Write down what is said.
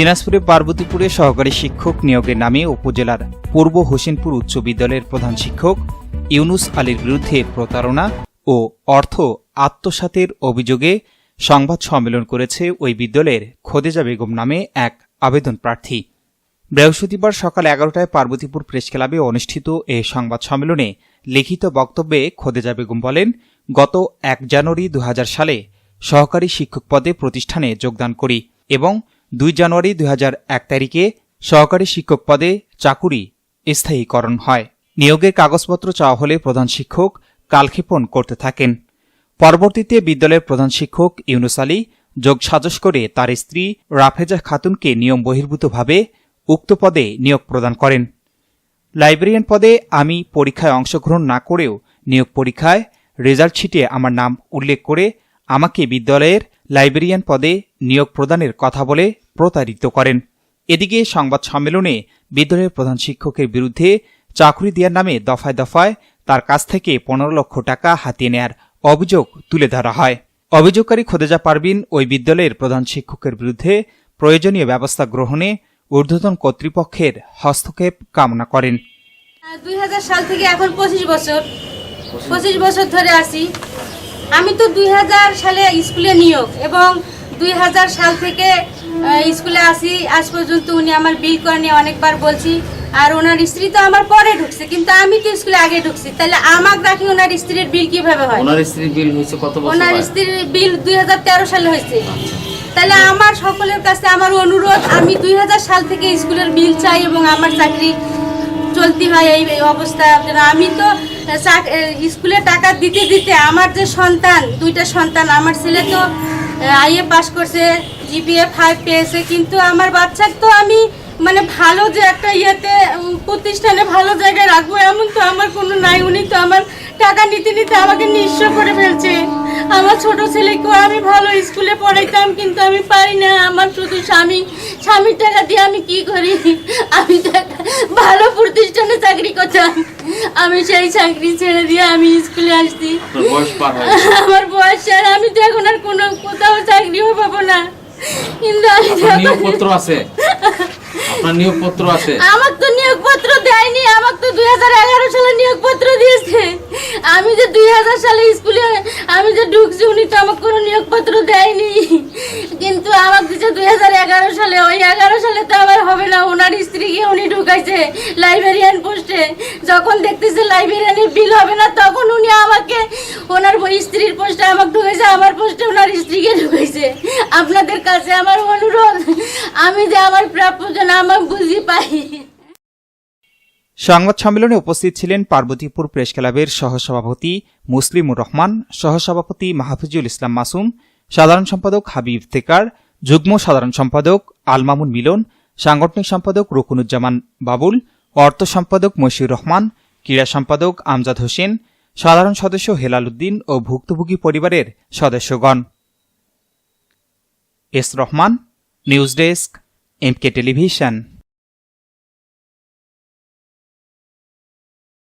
দিনাজপুরে পার্বতীপুরে সহকারী শিক্ষক নিয়োগের নামে উপজেলার পূর্ব হোসেনপুর উচ্চ বিদ্যালয়ের প্রধান শিক্ষক ইউনুস আলীর বিরুদ্ধে প্রতারণা ও অর্থ আত্মসাতের অভিযোগে সংবাদ সম্মেলন করেছে ওই বিদ্যালয়ের খোদেজা বেগম নামে এক আবেদন প্রার্থী। বৃহস্পতিবার সকাল এগারোটায় পার্বতীপুর প্রেস ক্লাবে অনুষ্ঠিত এ সংবাদ সম্মেলনে লিখিত বক্তব্যে খোদেজা বেগম বলেন, গত এক জানুয়ারি দু হাজার সালে সহকারী শিক্ষক পদে প্রতিষ্ঠানে যোগদান করি এবং দুই জানুয়ারি দুই তারিখে সহকারী শিক্ষক পদে চাকুরি স্থায়ীকরণ হয়। নিয়োগের কাগজপত্র চাওয়া হলে প্রধান শিক্ষক কালক্ষেপণ করতে থাকেন। পরবর্তীতে বিদ্যালয়ের প্রধান শিক্ষক ইউনুস আলী যোগ সাজস করে তার স্ত্রী রাফেজা খাতুনকে নিয়ম বহির্ভূতভাবে উক্ত পদে নিয়োগ প্রদান করেন। লাইব্রেরিয়ান পদে আমি পরীক্ষায় অংশগ্রহণ না করেও নিয়োগ পরীক্ষায় রেজাল্ট ছিটে আমার নাম উল্লেখ করে আমাকে বিদ্যালয়ের লাইব্রেরিয়ান পদে নিয়োগ প্রদানের কথা বলে প্রতারিত করেন। এদিকে সংবাদ সম্মেলনে বিদ্যালয়ের প্রধান শিক্ষকের বিরুদ্ধে চাকরি দেওয়ার নামে দফায় দফায় তার কাছ থেকে পনেরো লক্ষ টাকা হাতিয়ে নেয়ার অভিযোগ তুলে ধরা হয়। অভিযোগকারী খোদেজা পারবিন ওই বিদ্যালয়ের প্রধান শিক্ষকের বিরুদ্ধে প্রয়োজনীয় ব্যবস্থা গ্রহণে ঊর্ধ্বতন কর্তৃপক্ষের হস্তক্ষেপ কামনা করেন। দুই হাজার সাল থেকে এখন পঁচিশ বছর। পঁচিশ বছর ধরে আছি। আমি তো দুই হাজার সালে স্কুলে নিয়োগ এবং দুই হাজার সাল থেকে স্কুলে আসি আজ পর্যন্ত উনি আমার বিল করে নিয়ে অনেকবার বলছি। আর ওনার স্ত্রী তো আমার পরে ঢুকছে কিন্তু আমি তো স্কুলে আগে ঢুকছি। তাহলে আমাকে রাখি ওনার স্ত্রীর বিল কীভাবে হয়? ওনার স্ত্রীর বিল হয়েছে কত বছর ওনার স্ত্রীর বিল দুই হাজার তেরো সালে হয়েছে। তাহলে আমার সকলের কাছে আমার অনুরোধ আমি দুই হাজার সাল থেকে স্কুলের বিল চাই এবং আমার চাকরি চলতি হয় এই অবস্থা। আমি তো স্কুলে টাকা দিতে দিতে আমার যে সন্তান দুইটা সন্তান আমার ছেলে তো আইএ পাস করছে জিপিএ ফাইভ পেয়েছে কিন্তু আমার বাচ্চার তো আমি মানে ভালো যে একটা ইয়েতে প্রতিষ্ঠানে ভালো জায়গায় রাখব এমন তো আমার কোনো নাই। উনি তো আমার টাকা নিতে নিতে আমাকে নিঃস্ব করে ফেলছে। আমার ছোট ছেলেকেও আমি ভালো স্কুলে পড়াইতাম কিন্তু আমি পারি না। আমার শুধু স্বামী স্বামীর টাকা দিয়ে আমি কি করি? আমি ভালো প্রতিষ্ঠানে চাকরি করতাম। আমি সেই চাকরি ছেড়ে দিয়ে আমি স্কুলে আসছি। আমার বয়স আর আমি তো এখন আর কোনো কোথাও চাকরিও পাবো না। কিন্তু আমি তো নিয়োগপত্র আছে। আপনার নিয়োগপত্র আছে। আমাকে তো নিয়োগপত্র দেয়নি আমাকে তো দুই হাজার এগারো সালে নিয়োগপত্র দিয়েছে। আমি যে দুই হাজার সালে স্কুলে আমি যে ঢুকছি উনি তো আমাকে কোনো নিয়োগপত্র দেয়নি। কিন্তু আমার দিচ্ছে দুই হাজার এগারো সালে ওই এগারো সালে তো আমার হবে না ওনার স্ত্রীকে উনি ঢুকাইছে লাইব্রেরিয়ান পোস্টে যখন দেখতেছে লাইব্রেরিয়ানের বিল হবে না, তখন উনি আমাকে ওনার স্ত্রীর পোস্টে আমাকে ঢুকাইছে, আমার পোস্টে ওনার স্ত্রীকে ঢুকাইছে। আপনাদের কাছে আমার অনুরোধ, আমি যে আমার প্রাপ্য যেন আমাকে বুঝি পাই। সংবাদ সম্মেলনে উপস্থিত ছিলেন পার্বতীপুর প্রেস ক্লাবের সহসভাপতি মুসলিমুর রহমান, সহসভাপতি মাহফুজুল ইসলাম মাসুম, সাধারণ সম্পাদক হাবিব তেকার যুগ্ম সাধারণ সম্পাদক আলমামুন মিলন সাংগঠনিক সম্পাদক রুকুনুজ্জামান বাবুল, অর্থ সম্পাদক মশিউর রহমান, ক্রীড়া সম্পাদক আমজাদ হোসেন, সাধারণ সদস্য হেলাল উদ্দিন ও ভুক্তভোগী পরিবারের সদস্যগণ। S Rahman, news desk MK television.